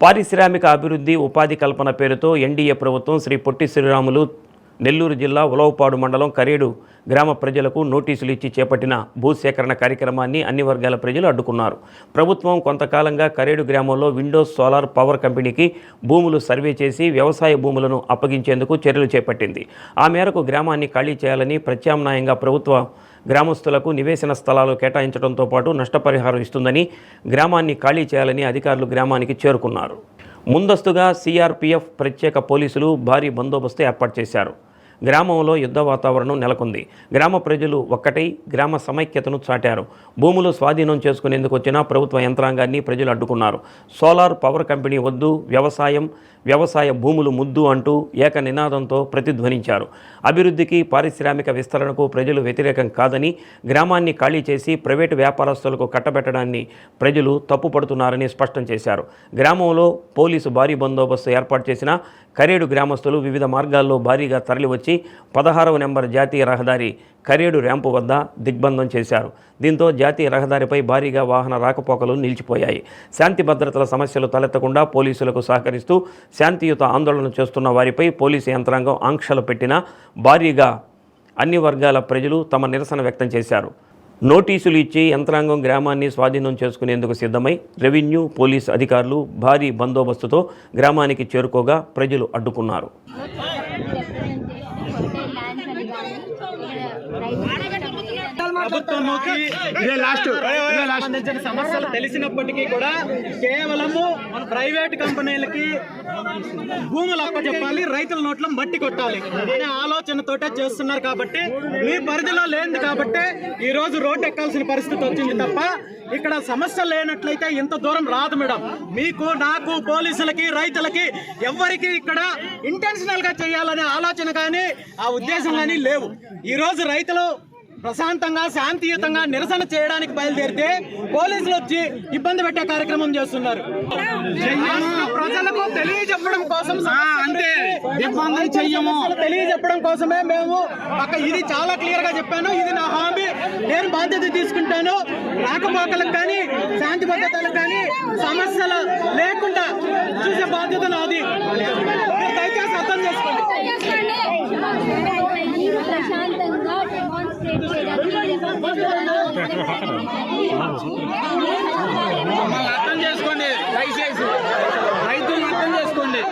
పారిశ్రామిక అభివృద్ధి ఉపాధి కల్పన పేరుతో ఎన్డీఏ ప్రభుత్వం శ్రీ పొట్టి శ్రీరాములు నెల్లూరు జిల్లా ఉలవపాడు మండలం కరేడు గ్రామ ప్రజలకు నోటీసులు ఇచ్చి చేపట్టిన భూసేకరణ కార్యక్రమాన్ని అన్ని వర్గాల ప్రజలు అడ్డుకున్నారు. ప్రభుత్వం కొంతకాలంగా కరేడు గ్రామంలో విండోస్ సోలార్ పవర్ కంపెనీకి భూములు సర్వే చేసి వ్యవసాయ భూములను అప్పగించేందుకు చర్యలు చేపట్టింది. ఆ మేరకు గ్రామాన్ని ఖాళీ చేయాలని ప్రత్యామ్నాయంగా ప్రభుత్వ గ్రామస్తులకు నివేశన స్థలాలు కేటాయించడంతో పాటు నష్టపరిహారం ఇస్తుందని గ్రామాన్ని ఖాళీ చేయాలని అధికారులు గ్రామానికి చేరుకున్నారు. ముందస్తుగా సిఆర్పిఎఫ్ ప్రత్యేక పోలీసులు భారీ బందోబస్తు ఏర్పాటు చేశారు. గ్రామంలో యుద్ధ వాతావరణం నెలకొంది. గ్రామ ప్రజలు ఒక్కటై గ్రామ సమైక్యతను చాటారు. భూములు స్వాధీనం చేసుకునేందుకు వచ్చిన ప్రభుత్వ యంత్రాంగాన్ని ప్రజలు అడ్డుకున్నారు. సోలార్ పవర్ కంపెనీ వద్దు వ్యవసాయం వ్యవసాయ భూములు ముద్దు అంటూ ఏక నినాదంతో ప్రతిధ్వనించారు. అభివృద్ధికి పారిశ్రామిక విస్తరణకు ప్రజలు వ్యతిరేకం కాదని గ్రామాన్ని ఖాళీ చేసి ప్రైవేటు వ్యాపారస్తులకు కట్టబెట్టడాన్ని ప్రజలు తప్పుపడుతున్నారని స్పష్టం చేశారు. గ్రామంలో పోలీసు భారీ బందోబస్తు ఏర్పాటు చేసిన కరేడు గ్రామస్తులు వివిధ మార్గాల్లో భారీగా తరలివచ్చి పదహారవ నెంబర్ జాతీయ రహదారి కరేడు ర్యాంపు వద్ద దిగ్బంధం చేశారు. దీంతో జాతీయ రహదారిపై భారీగా వాహన రాకపోకలు నిలిచిపోయాయి. శాంతి భద్రతల సమస్యలు తలెత్తకుండా పోలీసులకు సహకరిస్తూ శాంతియుత ఆందోళన చేస్తున్న వారిపై పోలీసు యంత్రాంగం ఆంక్షలు పెట్టినా భారీగా అన్ని వర్గాల ప్రజలు తమ నిరసన వ్యక్తం చేశారు. నోటీసులు ఇచ్చి యంత్రాంగం గ్రామాన్ని స్వాధీనం చేసుకునేందుకు సిద్ధమై రెవెన్యూ పోలీస్ అధికారులు భారీ బందోబస్తుతో గ్రామానికి చేరుకోగా ప్రజలు అడ్డుకున్నారు ప్రభుత్వంలోకి ఇదే లాస్ట్ ఇదే లాస్ట్ సంబంధించిన సమస్యలు తెలిసినప్పటికీ కూడా కేవలము ప్రైవేట్ కంపెనీలకి భూములు అప్పచెప్పాలి రైతుల నోట్లో మట్టి కొట్టాలి అనే ఆలోచనతోటే చేస్తున్నారు కాబట్టి మీ పరిధిలో లేదు కాబట్టి ఈ రోజు రోడ్డు ఎక్కాల్సిన పరిస్థితి వచ్చింది తప్ప ఇక్కడ సమస్య లేనట్లయితే ఇంత దూరం రాదు మేడం. మీకు నాకు పోలీసులకి రైతులకి ఎవరికి ఇక్కడ ఇంటెన్షనల్గా చేయాలనే ఆలోచన కానీ ఆ ఉద్దేశం కానీ లేవు. ఈరోజు రైతులు ప్రశాంతంగా శాంతియుతంగా నిరసన చేయడానికి బయలుదేరితే పోలీసులు వచ్చి ఇబ్బంది పెట్టే కార్యక్రమం చేస్తున్నారు. ప్రజలకు తెలియజెప్పడం కోసం అంతే. ఇబ్బంది చెయ్యము. తెలియజెప్పడం కోసమే మేము అక్క ఇది చాలా క్లియర్గా చెప్పాను. ఇది నా హామీ. నేను బాధ్యత తీసుకుంటాను. రాకపోకలకు కానీ శాంతి భద్రతలకు కానీ సమస్యలు లేకుండా చూసే బాధ్యత నాది. దయచేసి అర్థం చేసుకోండి ప్రశాంతంగా డెమాన్స్ట్రేట్ మమ్మల్ని అర్థం చేసుకోండి. దయచేసి. రైతులను అర్థం చేసుకోండి.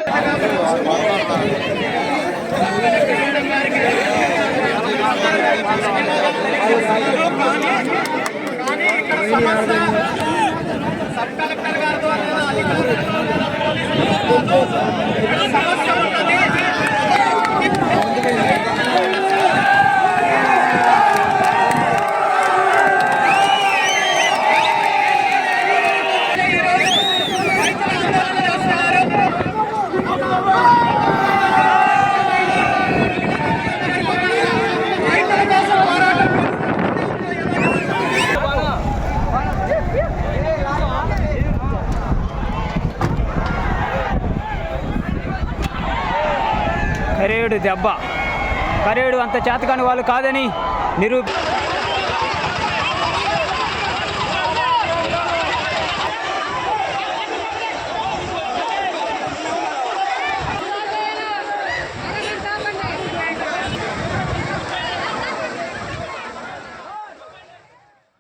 సబ్ కలెక్టర్ గారి ద్వారా కరేడు దెబ్బ. కరేడు అంత చేతకాని వాళ్ళు కాదని నిరూపి